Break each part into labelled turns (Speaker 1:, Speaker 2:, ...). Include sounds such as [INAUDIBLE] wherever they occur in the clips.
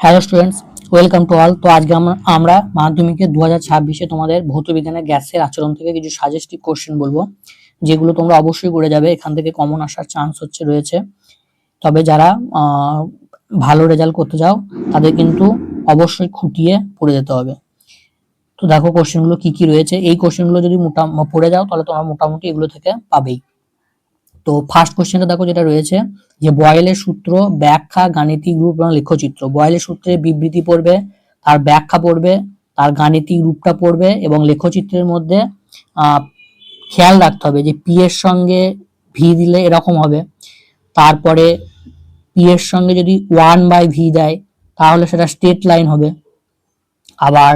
Speaker 1: Hello students welcome to all তো আজকে আমরা মাধ্যমিকে দু হাজার ছাব্বিশে তোমাদের ভৌত বিজ্ঞানের গ্যাসের আচরণ থেকে কিছু সাজেস্টিভ কোশ্চেন বলব, যেগুলো তোমরা অবশ্যই করে যাবে। এখান থেকে কমন আসার চান্স হচ্ছে রয়েছে। তবে যারা ভালো রেজাল্ট করতে চাও, তাদের কিন্তু অবশ্যই খুঁটিয়ে পড়ে যেতে হবে। তো দেখো কোশ্চেনগুলো কি কি রয়েছে? এই কোশ্চেনগুলো যদি মোটা পড়ে যাও, তাহলে তোমরা মোটামুটি এগুলো থেকে পাবেই। তো ফার্স্ট কোশ্চেনটা দেখো যেটা রয়েছে, যে বয়েলের সূত্র ব্যাখ্যা গাণিতিক রূপ এবং লেখচিত্র। বয়েলের সূত্রে বিবৃতি পড়বে, তার ব্যাখ্যা পড়বে, তার গাণিতিক রূপটা পড়বে এবং লেখচিত্রের মধ্যে খেয়াল রাখতে হবে যে পি এর সঙ্গে ভি দিলে এরকম হবে। তারপরে পি এর সঙ্গে যদি ওয়ান বাই ভি দেয়, তাহলে সেটা স্ট্রেট লাইন হবে। আবার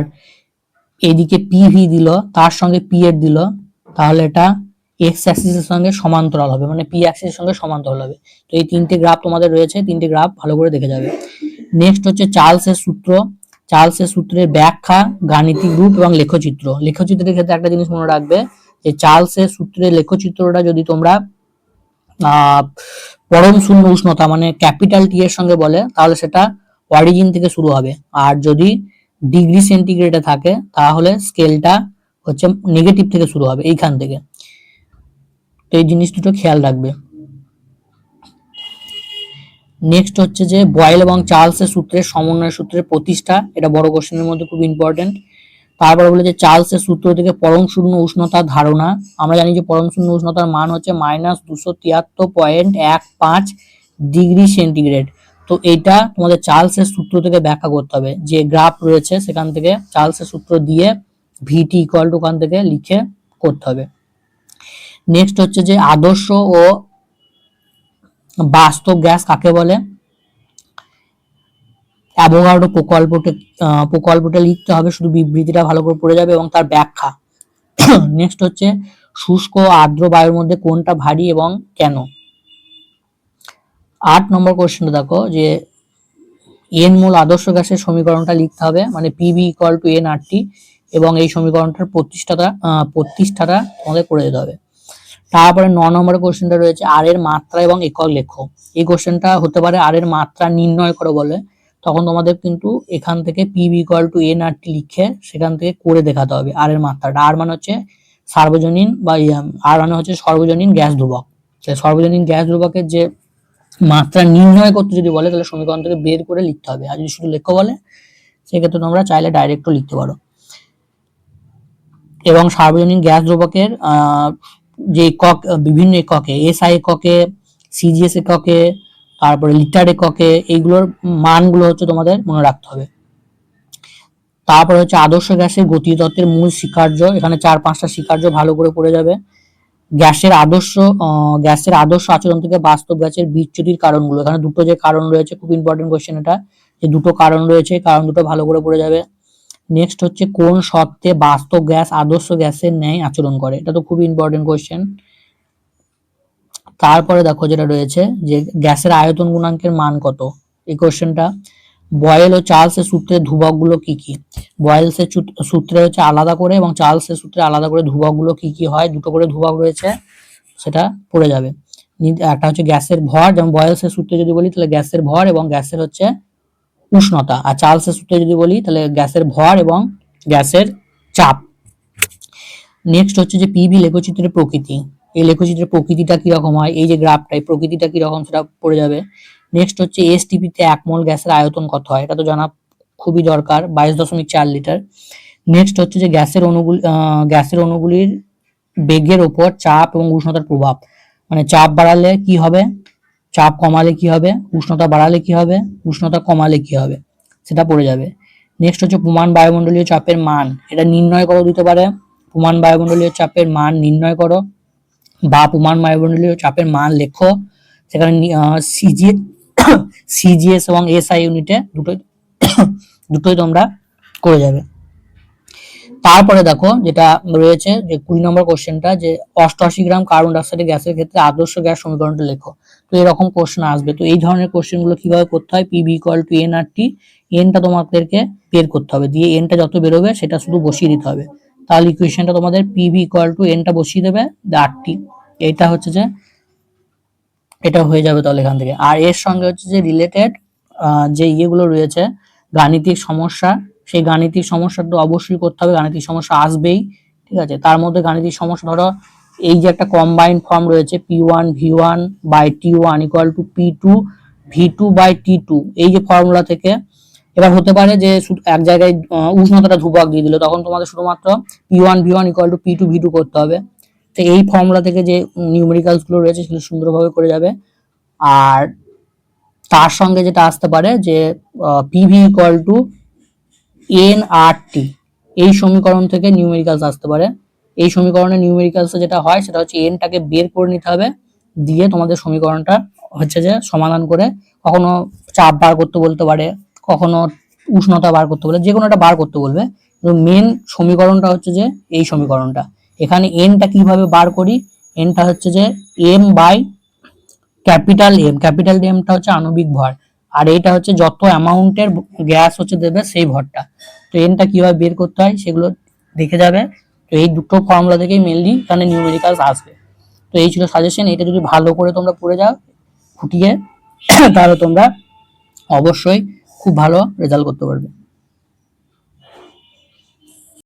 Speaker 1: এদিকে পি ভি দিল, তার সঙ্গে পি এর দিল, তাহলে এটা এক্স অ্যাক্সিসের সঙ্গে সমান্তরাল হবে মানে পি অ্যাক্সিসের সঙ্গে সমান্তরাল হবে। তো এই তিনটে গ্রাফ তোমাদের রয়েছে, তিনটে গ্রাফ ভালো করে দেখে যাবে। নেক্সট হচ্ছে চার্লসের সূত্র। চার্লসের সূত্রের ব্যাখ্যা, গাণিতিক রূপ এবং লেখচিত্র। লেখচিত্রের ক্ষেত্রে একটা জিনিস মনে রাখবে যে চার্লসের সূত্রের লেখচিত্রটা যদি তোমরা পরম শূন্য উষ্ণতা মানে ক্যাপিটাল টি এর সঙ্গে বলে, তাহলে সেটা অরিজিন থেকে শুরু হবে। আর যদি ডিগ্রি সেন্টিগ্রেডে থাকে, তাহলে স্কেলটা হচ্ছে নেগেটিভ থেকে শুরু হবে, এইখান থেকে। তো এই জিনিস দুটো খেয়াল রাখবে। নেক্সট হচ্ছে যে বয়েল এবং চার্লসের সূত্রের সমন্বয় সূত্রের প্রতিষ্ঠা, এটা বড় কোশ্চেনের মধ্যে খুব ইম্পর্টেন্ট তারপরে বলে যে চার্লসের সূত্র থেকে পরম শূন্য উষ্ণতার ধারণা। আমরা জানি যে পরম শূন্য উষ্ণতার মান হচ্ছে মাইনাস দুশো তিয়াত্তর পয়েন্ট এক পাঁচ ডিগ্রি সেন্টিগ্রেড তো এটা তোমাদের চার্লসের সূত্র থেকে ব্যাখ্যা করতে হবে। যে গ্রাফ রয়েছে সেখান থেকে চার্লসের সূত্র দিয়ে ভিটি ইকুয়াল টু ওখান থেকে লিখে করতে হবে। নেক্সট হচ্ছে যে আদর্শ ও বাস্তব গ্যাস কাকে বলে? অ্যাভোগাড্রো প্রকল্পটা প্রকল্পটা লিখতে হবে শুধু বিবৃতিটা ভালো করে পড়ে যাবে এবং তার ব্যাখ্যা। [CLEARS THROAT] নেক্সট হচ্ছে শুষ্ক আর্দ্র বায়ুর মধ্যে কোনটা ভারী এবং কেন? আট নম্বর কোশ্চেনটা দেখো যে এন মূল আদর্শ গ্যাসের সমীকরণটা লিখতে হবে মানে PV equal to N R T এবং এই সমীকরণটার প্রতিষ্ঠাটা আহ, প্রতিষ্ঠাটা তোমাদের করে দিতে হবে। তারপরে ন নম্বরের কোশ্চেনটা রয়েছে আর এর মাত্রা এবং একক লেখো। এই কোশ্চেনটা হতে পারে আর এর মাত্রা নির্ণয় করো বলে। তখন তোমাদের কিন্তু এখান থেকে PV equal to N R T লিখে সেখান থেকে করে দেখাতে হবে আর এর মাত্রাটা। আর মানে হচ্ছে সার্বজনীন বা আর মানে হচ্ছে সর্বজনীন গ্যাস ধ্রুবক। সর্বজনীন গ্যাস ধ্রুবকের যে মাত্রা নির্ণয় করতে যদি বলে, তাহলে সমীকরণ থেকে বের করে লিখতে হবে। আর যদি শুধু লেখো বলে, সেক্ষেত্রে তোমরা চাইলে ডাইরেক্টও লিখতে পারো। এবং সার্বজনীন গ্যাস ধ্রুবকের যে একক বিভিন্ন এককে এসআই এককে সিজিএস এককে তারপরে লিটার এককে এইগুলোর মানগুলো হচ্ছে তোমাদের মনে রাখতে হবে। তারপরে হচ্ছে আদর্শ গ্যাসের গতিতত্ত্বের মূল স্বীকার্য, এখানে চার পাঁচটা স্বীকার্য ভালো করে পড়ে যাবে। গ্যাসের আদর্শ গ্যাসের আদর্শ আচরণ থেকে বাস্তব গ্যাসের বিচ্যুতির কারণগুলো, এখানে দুটো যে কারণ রয়েছে, খুব ইম্পর্টেন্ট কোশ্চেন এটা, যে দুটো কারণ রয়েছে, কারণ দুটো ভালো করে পড়ে যাবে। নেক্সট হচ্ছে, কোন শর্তে বাস্তব গ্যাস আদর্শ গ্যাসের ন্যায় আচরণ করে? এটা তো খুব ইম্পর্টেন্ট কোশ্চেন তারপরে দেখো যেটা রয়েছে, যে গ্যাসের আয়তন গুণাঙ্কের মান কত? এই কোশ্চেনটা বয়েল ও চার্লসের সূত্রের ধ্রুবকগুলো কি কি? বয়েলসের সূত্রে হচ্ছে আলাদা করে এবং চার্লসের সূত্রে আলাদা করে ধ্রুবকগুলো কি কি হয়? দুটো করে ধ্রুবক রয়েছে, সেটা পড়ে যাবে। একটা হচ্ছে গ্যাসের ভর, যেমন বয়েলসের সূত্রে যদি বলি, তাহলে গ্যাসের ভর এবং গ্যাসের হচ্ছে উষ্ণতা। আর চার্লসের সূত্রে যদি বলি, তাহলে গ্যাসের ভর এবং গ্যাসের চাপ। নেক্সট হচ্ছে যে পিবি লেখচিত্রের প্রকৃতি। এই লেখচিত্রের প্রকৃতিটা কীরকম হয়? এই যে গ্রাফটা, এই প্রকৃতিটা কীরকম সেটা পড়ে যাবে। নেক্সট হচ্ছে এসটিপিতে এক মোল গ্যাসের আয়তন কত হয়? এটা তো জানা খুবই দরকার, বাইশ দশমিক চার লিটার। নেক্সট হচ্ছে যে গ্যাসের অণুগুলি গ্যাসের অণুগুলির বেগের ওপর চাপ এবং উষ্ণতার প্রভাব। মানে চাপ বাড়ালে কি হবে? চাপ কমালে কি হবে? উষ্ণতা বাড়ালে কি হবে? উষ্ণতা কমালে কি হবে? সেটা পড়ে যাবে। নেক্সট হচ্ছে প্রমাণ বায়ুমণ্ডলীয় চাপের মান। এটা নির্ণয় করো দিতে পারে। প্রমাণ বায়ুমণ্ডলীয় চাপের মান নির্ণয় করো বা প্রমাণ বায়ুমণ্ডলীয় চাপের মান লেখো। সেখানে সিজি সিজিএস [COUGHS] এবং এসআই ইউনিটে দুটোই [COUGHS] দুটোই তোমরা করে যাবে। তারপরে দেখো যেটা রয়েছে যে কুড়ি নম্বর কোশ্চেনটা যে অষ্টআশি গ্রাম কার্বন ডাইঅক্সাইড গ্যাসের ক্ষেত্রে আদর্শ গ্যাস সমীকরণটা লেখো। তো এরকম কোশ্চেন আসবে। তো এই ধরনের কোশ্চেনগুলো কীভাবে করতে হয়? PV equal to N R T এনটা তোমাদেরকে বের করতে হবে। দিয়ে এনটা যত বেরোবে সেটা শুধু বসিয়ে দিতে হবে। তাহলে ইকুয়েশনটা তোমাদের পিবি ইকুয়াল টু এনটা বসিয়ে দেবে আর টি এইটা হচ্ছে যে, এটা হয়ে যাবে তাহলে এখান থেকে। আর এর সঙ্গে হচ্ছে যে রিলেটেড যে ইয়েগুলো রয়েছে, গাণিতিক সমস্যা সেই গাণিতিক সমস্যাটা অবশ্যই করতে হবে, গাণিতিক সমস্যা আসবেই, ঠিক আছে? তার মধ্যে গাণিতিক সমস্যা, ধরো এই যে একটা কম্বাইন্ড ফর্ম রয়েছে P one V one by T one equal to P two V two by T two এই যে ফর্মুলা থেকে, এবার হতে পারে যে এক জায়গায় উষ্ণতাটা ধ্রুবক দিয়ে দিল, তখন তোমাদের শুধুমাত্র P one V one equal to P two V two করতে হবে। তো এই ফর্মুলা থেকে যে নিউমেরিক্যালসগুলো রয়েছে, সেগুলো সুন্দরভাবে করে যাবে। আর তার সঙ্গে যেটা আসতে পারে যে PV equal to N R T এই সমীকরণ থেকে নিউমেরিক্যালস আসতে পারে। এই সমীকরণে নিউমেরিক্যালস যেটা হয়, সেটা হচ্ছে এনটাকে বের করে নিতে হবে। দিয়ে তোমাদের সমীকরণটা হচ্ছে যে সমাধান করে কখনো চাপ বার করতে বলতে পারে, কখনো উষ্ণতা বার করতে বলে যে কোনো একটা বার করতে বলবে। কিন্তু মেন সমীকরণটা হচ্ছে যে এই সমীকরণটা। এখানে এনটা কীভাবে বার করি? এনটা হচ্ছে যে M by capital M capital এমটা হচ্ছে আণবিক ভর। আর এইটা হচ্ছে যত অ্যামাউন্টের গ্যাস হচ্ছে দেবে সেই ভরটা। তো এনটা কীভাবে বের করতে হয় সেগুলো দেখে যাবে। তো এই দুটো ফর্মুলা থেকেই মেনলি এখানে নিউমেরিক্যালস আসবে। তো এই ছিল সাজেশন এটা যদি ভালো করে তোমরা পড়ে যাও, ফুটিয়ে, তাহলে তোমরা অবশ্যই খুব ভালো রেজাল্ট করতে পারবে।